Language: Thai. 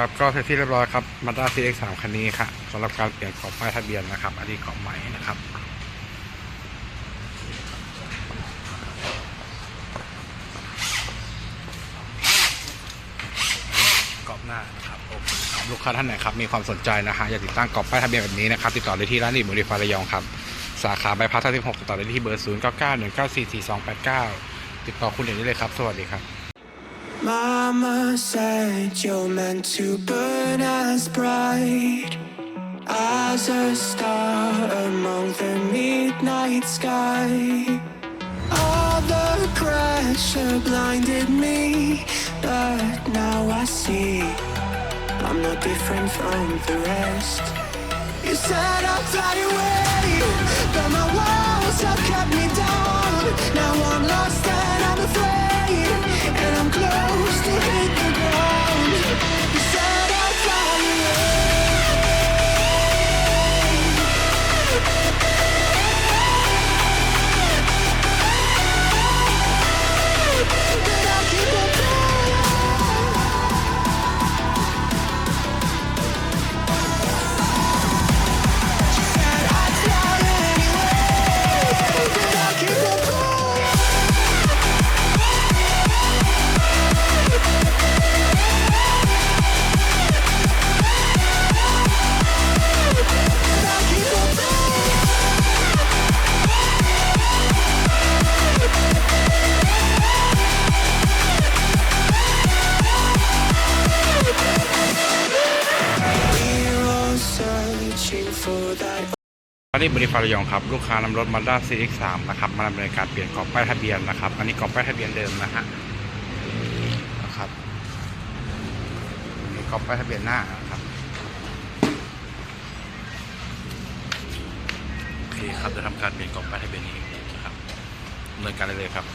ครับก็เสร็จที่เรียบร้อยครับมาด้า CX3 คันนี้ค่ะสำหรับการเปลี่ยนกรอบป้ายทะเบียนนะครับ อันนี้กรอบใหม่นะครับ กรอบหน้านะครับโอเคครับลูกค้าท่านไหนครับมีความสนใจนะฮะอยากติดตั้งกรอบป้ายทะเบียนแบบนี้นะครับ ติดต่อได้ที่ร้านดิบริฟาระยองครับ สาขาใบพัด36ติดต่อได้ที่เบอร์ 0 9 9 1 9 4 4 2 8 9 ติดต่อคุณเอกได้เลยครับ สวัสดีครับ Mama said you're meant to burn as bright as a star among the midnight sky. All the pressure blinded me, but now I see I'm no different from the rest. You said I'd fly away, but my walls have kept me down. รีบบริฟารยองครับ ลูกค้านำรถมาด้า CX3 นะครับ มาดำเนินการเปลี่ยนกรอบป้ายทะเบียนนะครับ อันนี้กรอบป้ายทะเบียนเดิมนะฮะนะครับนี่กรอบป้ายทะเบียนหน้านะครับโอเคครับจะทำการเปลี่ยนกรอบป้ายทะเบียนนี้นะครับดำเนินการเลยครับ